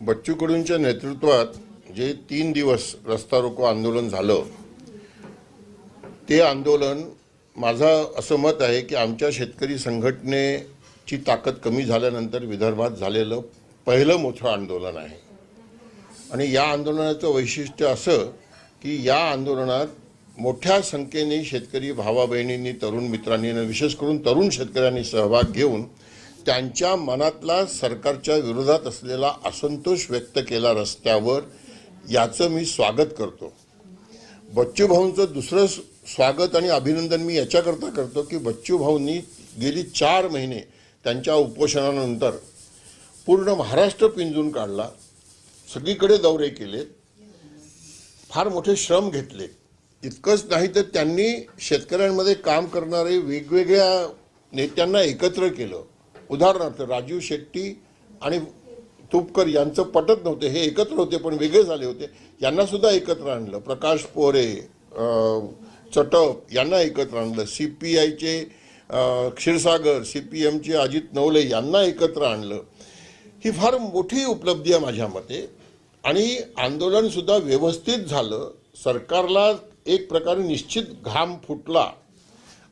बच्चू कडूंच्या नेतृत्वात जे तीन दिवस रस्ता रोको आंदोलन झालं ते आंदोलन माझं असं मत आहे की आमच्या शेतकरी संघटनेची ताकद कमी झाल्यानंतर विदर्भात झालेलं पहिलं मोठं आंदोलन आहे. आणि या आंदोलनाचं वैशिष्ट्य असं की या आंदोलनात मोठ्या संख्येने शेतकरी भावा बहिणींनी तरुण मित्रांनी विशेष करून तरुण शेतकऱ्यांनी सहभाग घेऊन त्यांच्या मनातला सरकारच्या विरोधात असलेला असंतोष व्यक्त केला रस्त्यावर याचं मी स्वागत करतो. बच्चू भाऊंचं दुसरं स्वागत आणि अभिनंदन मी याच्याकरता करतो की बच्चू भाऊंनी गेली चार महिने त्यांच्या उपोषणानंतर पूर्ण महाराष्ट्र पिंजून काढला सगळीकडे दौरे केले फार मोठे श्रम घेतले इतकंच नाही तर त्यांनी शेतकऱ्यांमध्ये काम करणारे वेगवेगळ्या नेत्यांना एकत्र केलं. उदाहरणार्थ राजीव शेट्टी आणि तुपकर यांचं पटत नव्हते हे एकत्र होते पण वेगळे झाले होते. यांना सुद्धा एकत्र आणलं. प्रकाश पोरे चटप यांना एकत्र आणलं. सी पी आयचे क्षीरसागर सी पी एमचे अजित नवले यांना एकत्र आणलं. ही फार मोठी उपलब्धी आहे माझ्या मते. आणि आंदोलनसुद्धा व्यवस्थित झालं. सरकारला एक प्रकारे निश्चित घाम फुटला.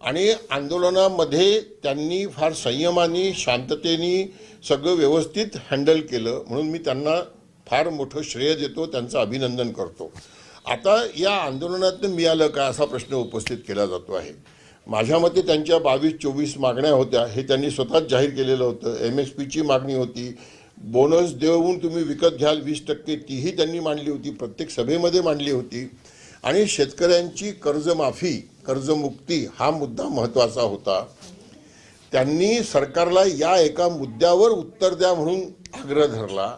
आणि आंदोलनामध्ये त्यांनी फार संयमाने शांततेने सगळं व्यवस्थित हँडल केलं. म्हणून मी त्यांना फार मोठं श्रेय देतो त्यांचं अभिनंदन करतो. आता या आंदोलनातनं मिळालं काय असा प्रश्न उपस्थित केला जातो आहे. माझ्या मते त्यांच्या बावीस चोवीस मागण्या होत्या हे त्यांनी स्वतःच जाहीर केलेलं होतं. एम एस पीची मागणी होती. बोनस देऊन तुम्ही विकत घ्याल वीस टक्के तीही त्यांनी मांडली होती. प्रत्येक सभेमध्ये मांडली होती. आणि शेतकऱ्यांची कर्जमाफी कर्जमुक्ती हा मुद्दा महत्त्वाचा होता. त्यांनी सरकारला या एका मुद्द्यावर उत्तर द्या म्हणून आग्रह धरला.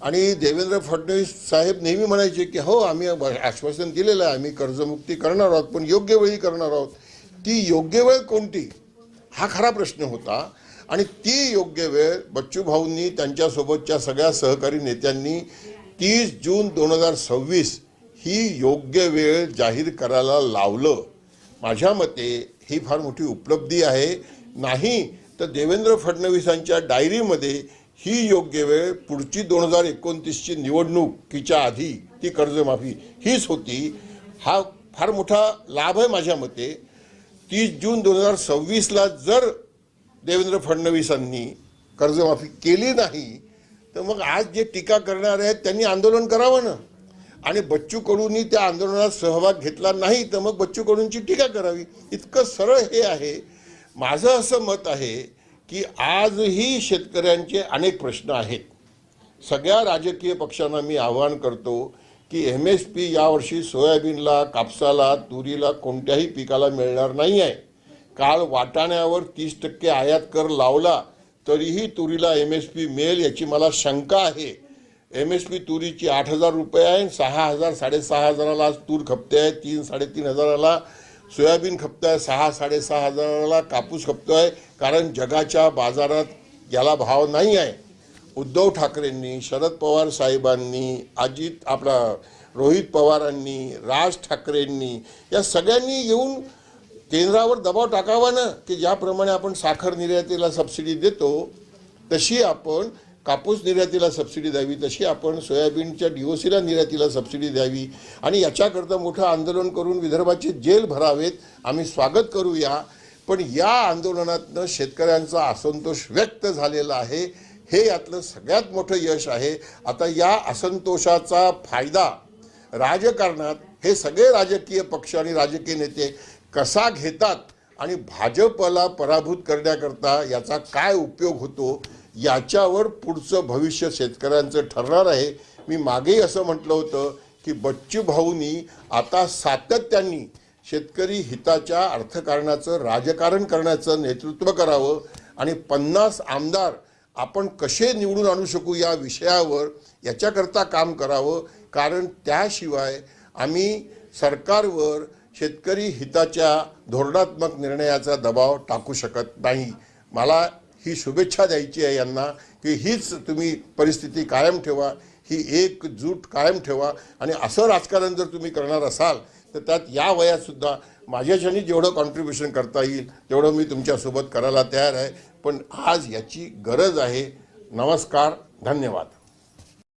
आणि देवेंद्र फडणवीस साहेब नेहमी म्हणायचे की हो आम्ही आश्वासन दिलेलं आहे आम्ही कर्जमुक्ती करणार आहोत पण योग्य वेळी करणार आहोत. ती योग्य वेळ कोणती? हा खरा प्रश्न होता. आणि ती योग्य वेळ बच्चू भाऊंनी त्यांच्यासोबतच्या सगळ्या सहकारी नेत्यांनी तीस जून दोन हजार सव्वीस ही योग्य वेळ जाहीर करायला लावलं. माझ्या मते ही फार मोठी उपलब्धी आहे. नाही तर देवेंद्र फडणवीसांच्या डायरीमध्ये ही योग्य वेळ पुढची दोन हजार एकोणतीसची निवडणुकीच्या आधी ती कर्जमाफी हीच होती. हा फार मोठा लाभ आहे माझ्या मते तीस जून दोन हजार सव्वीसला जर देवेंद्र फडणवीसांनी कर्जमाफी केली नाही तर मग आज जे टीका करणारे आहेत त्यांनी आंदोलन करावं ना. आणि बच्चू कडूंनी त्या आंदोलनात सहभाग घेतला नाही तर मग बच्चू कडूंची टीका करावी. इतकं सरळ हे आहे. माझं असं मत आहे की आजही शेतकऱ्यांचे अनेक प्रश्न आहेत. सगळ्या राजकीय पक्षांना मी आवाहन करतो की एम एस पी यावर्षी सोयाबीनला कापसाला तुरीला कोणत्याही पिकाला मिळणार नाही आहे काल वाटाण्यावर तीस टक्के आयात कर लावला तरीही तुरीला एम एस पी मिळेल याची मला शंका आहे. एम एस पी तुरीची आठ हजार रुपये आहे सहा हजार साडेसहा हजाराला आज तूर खपते आहे तीन साडेतीन हजाराला सोयाबीन खपतं आहे सहा साडेसहा हजाराला कापूस खपतो आहे कारण जगाच्या बाजारात याला भाव नाही आहे. उद्धव ठाकरेंनी शरद पवार साहेबांनी अजित आपला रोहित पवारांनी राज ठाकरेंनी या सगळ्यांनी येऊन केंद्रावर दबाव टाकावा ना की ज्याप्रमाणे आपण साखर निर्यातीला सबसिडी देतो तशी आपण कापूस निर्यातीला सबसिडी द्यावी तशी आपण सोयाबीनच्या डीओसीला निर्यातीला सबसिडी द्यावी आणि याच्याकरता मोठं आंदोलन करून विदर्भाचे जेल भरावेत आम्ही स्वागत करूया. पण या आंदोलनातनं शेतकऱ्यांचा असंतोष व्यक्त झालेला आहे. हे यातलं सगळ्यात मोठं यश आहे. आता या असंतोषाचा फायदा राजकारणात हे सगळे राजकीय पक्ष आणि राजकीय नेते कसा घेतात आणि भाजपला पराभूत करण्याकरता याचा काय उपयोग होतो याच्यावर पुढचं भविष्य शेतकऱ्यांचं ठरणार आहे. मी मागेही असं म्हटलं होतं की बच्चू भाऊनी आता सातत्याने शेतकरी हिताच्या अर्थकारणाचं राजकारण करण्याचं नेतृत्व करावं आणि पन्नास आमदार आपण कसे निवडून आणू शकू या विषयावर याच्याकरता काम करावं. कारण त्याशिवाय आम्ही सरकारवर शेतकरी हिताच्या धोरणात्मक निर्णयाचा दबाव टाकू शकत नाही. मला ही शुभेच्छा द्यायची आहे यांना की हीच तुम्ही परिस्थिती कायम ठेवा ही एकजूट कायम ठेवा. आणि असं राजकारण जर तुम्ही करणार असाल तर त्यात या वयातसुद्धा सुद्धा जेवढं कॉन्ट्रीब्युशन करता येईल तेवढं मी तुमच्यासोबत करायला तयार आहे. पण आज याची गरज आहे. नमस्कार धन्यवाद.